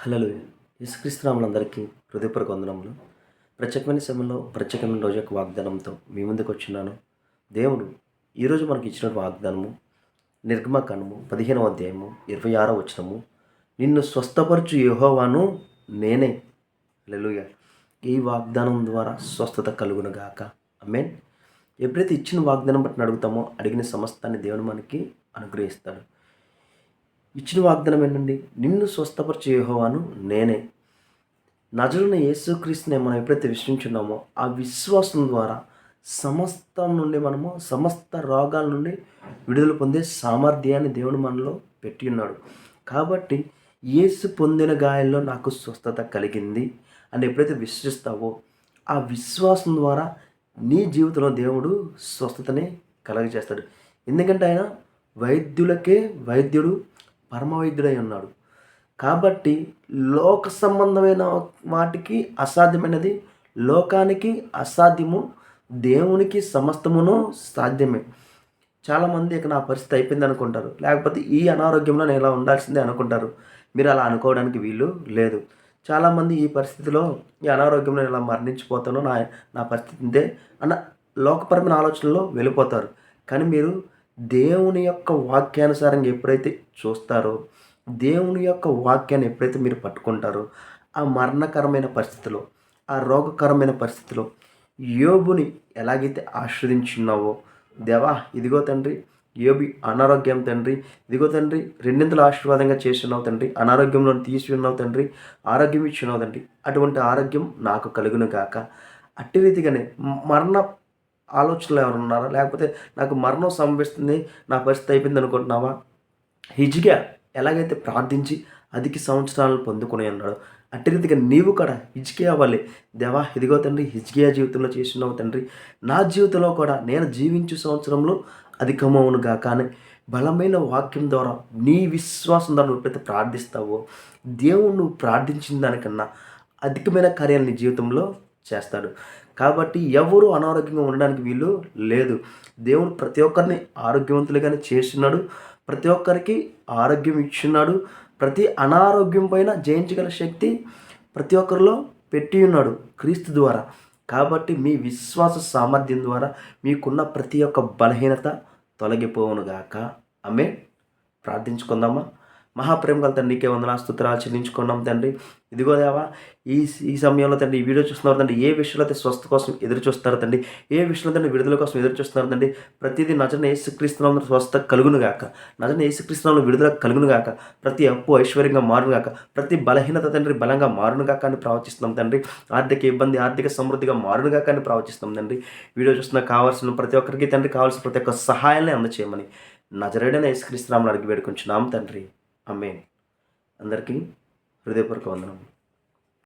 Hello యేసుక్రీస్తునాములందరికీ హృదయపూర్వక వందనములు. ప్రత్యేకమైన సమయంలో ప్రత్యేకమైన రోజు యొక్క వాగ్దానంతో మీ ముందుకు వచ్చినాను. దేవుడు ఈరోజు మనకి ఇచ్చిన వాగ్దానము నిర్గమకాండము పదిహేనవ అధ్యాయము ఇరవై ఆరో వచనము. నిన్ను స్వస్థపరచు యహోవాను నేనే. లెలుయ ఈ వాగ్దానం ద్వారా స్వస్థత కలుగునగాక మీన్ ఎప్పుడైతే ఇచ్చిన వాగ్దానం బట్టి అడుగుతామో అడిగిన సమస్తాన్ని దేవుడు మనకి అనుగ్రహిస్తాడు. ఇచ్చిన వాగ్దానం ఏంటండి? నిన్ను స్వస్థపరిచే యెహోవాను నేనే. నజరున యేసుక్రీస్తుని మనం ఎప్పుడైతే విశ్వసించున్నామో ఆ విశ్వాసం ద్వారా సమస్తం నుండి మనము సమస్త రోగాల నుండి విడుదల పొందే సామర్థ్యాన్ని దేవుడు మనలో పెట్టి ఉన్నాడు. కాబట్టి యేసు పొందిన గాయాల్లో నాకు స్వస్థత కలిగింది అని ఎప్పుడైతే విశ్వసిస్తావో ఆ విశ్వాసం ద్వారా నీ జీవితంలో దేవుడు స్వస్థతని కలగజేస్తాడు. ఎందుకంటే ఆయన వైద్యులకే వైద్యుడు పరమవైద్యుడై ఉన్నాడు. కాబట్టి లోక సంబంధమైన వాటికి అసాధ్యమైనది లోకానికి అసాధ్యము దేవునికి సమస్తమును సాధ్యమే. చాలామంది ఇక నా పరిస్థితి అయిపోయింది అనుకుంటారు. లేకపోతే ఈ అనారోగ్యంలో నేను ఇలా ఉండాల్సిందే అనుకుంటారు. మీరు అలా అనుకోవడానికి వీలు లేదు. చాలామంది ఈ పరిస్థితిలో ఈ అనారోగ్యంలో ఇలా మరణించిపోతాను నా నా పరిస్థితి ఇంతే అన్న లోకపరమైన ఆలోచనలో వెళ్ళిపోతారు. కానీ మీరు దేవుని యొక్క వాక్యానుసారంగా ఎప్పుడైతే చూస్తారో దేవుని యొక్క వాక్యాన్ని ఎప్పుడైతే మీరు పట్టుకుంటారో ఆ మరణకరమైన పరిస్థితిలో ఆ రోగకరమైన పరిస్థితిలో యోబుని ఎలాగైతే ఆశ్రయించున్నావో దేవా ఇదిగో తండ్రి యోబి అనారోగ్యం తండ్రి ఇదిగో తండ్రి రెండింతలు ఆశీర్వాదంగా చేస్తున్నావు తండ్రి అనారోగ్యంలో తీసి ఉన్నావు తండ్రి ఆరోగ్యం ఇచ్చున్నావు తండ్రి అటువంటి ఆరోగ్యం నాకు కలుగును కాక అట్టి రీతిగానే మరణ ఆలోచనలు ఎవరు ఉన్నారా? లేకపోతే నాకు మరణం సంభవిస్తుంది నా పరిస్థితి అయిపోయింది అనుకుంటున్నావా? హిజ్గా ఎలాగైతే ప్రార్థించి అధిక సంవత్సరాలను పొందుకుని అన్నాడు అట్టి రీతిగా నీవు కూడా హిజ్కియా అవ్వాలి దేవా ఇదిగో తండ్రి హిజ్కియా జీవితంలో చేస్తున్నావు తండ్రి నా జీవితంలో కూడా నేను జీవించు సంవత్సరంలో అధికమవును గాక అని బలమైన వాక్యం ద్వారా నీ విశ్వాసం ద్వారా నువ్వు ఎప్పుడైతే ప్రార్థిస్తావో దేవుడు నువ్వు ప్రార్థించిన దానికన్నా అధికమైన కార్యాలు నీ జీవితంలో చేస్తాడు. కాబట్టి ఎవరు అనారోగ్యంగా ఉండడానికి వీలు లేదు. దేవుడు ప్రతి ఒక్కరిని ఆరోగ్యవంతులుగానే చేస్తున్నాడు. ప్రతి ఒక్కరికి ఆరోగ్యం ఇచ్చున్నాడు. ప్రతి అనారోగ్యం పైన జయించగల శక్తి ప్రతి ఒక్కరిలో పెట్టి ఉన్నాడు క్రీస్తు ద్వారా. కాబట్టి మీ విశ్వాస సామర్థ్యం ద్వారా మీకున్న ప్రతి ఒక్క బలహీనత తొలగిపోవునుగాక ఆమె ప్రార్థించుకుందామా? మహాప్రేమ గల తండ్రి నీకే వందన స్థుతురాలు చెల్లించుకున్నాం తండ్రి. ఇదిగో దేవా ఈ ఈ సమయంలో తండ్రి ఈ వీడియో చూస్తున్నారు తండ్రి ఏ విషయంలో అయితే స్వస్థ కోసం ఎదురు చూస్తారు తండ్రి ఏ విషయంలో తండ్రి విడుదల కోసం ఎదురు చూస్తున్నారు తండ్రి ప్రతిదీ నజన ఏసుక్రీస్తునామం స్వస్థ కలుగును గాక. నజన ఏసుక్రీస్తునామం విడుదల కలుగును గాక. ప్రతి అప్పు ఐశ్వర్యంగా మారును గాక. ప్రతి బలహీనత తండ్రి బలంగా మారును గాక అని ప్రవచిస్తున్నాం తండ్రి. ఆర్థిక ఇబ్బంది ఆర్థిక సమృద్ధిగా మారును గాక అని ప్రవచిస్తున్నాం తండ్రి. వీడియో చూస్తున్న కావాల్సిన ప్రతి ఒక్కరికి తండ్రి కావాల్సిన ప్రతి ఒక్క సహాయాన్ని అందచేయమని నజరేడైన యేసుక్రీస్తునామని అడిగి వేడుకుంటున్నాం తండ్రి. అమ్మే అందరికీ హృదయపూర్వక వందనం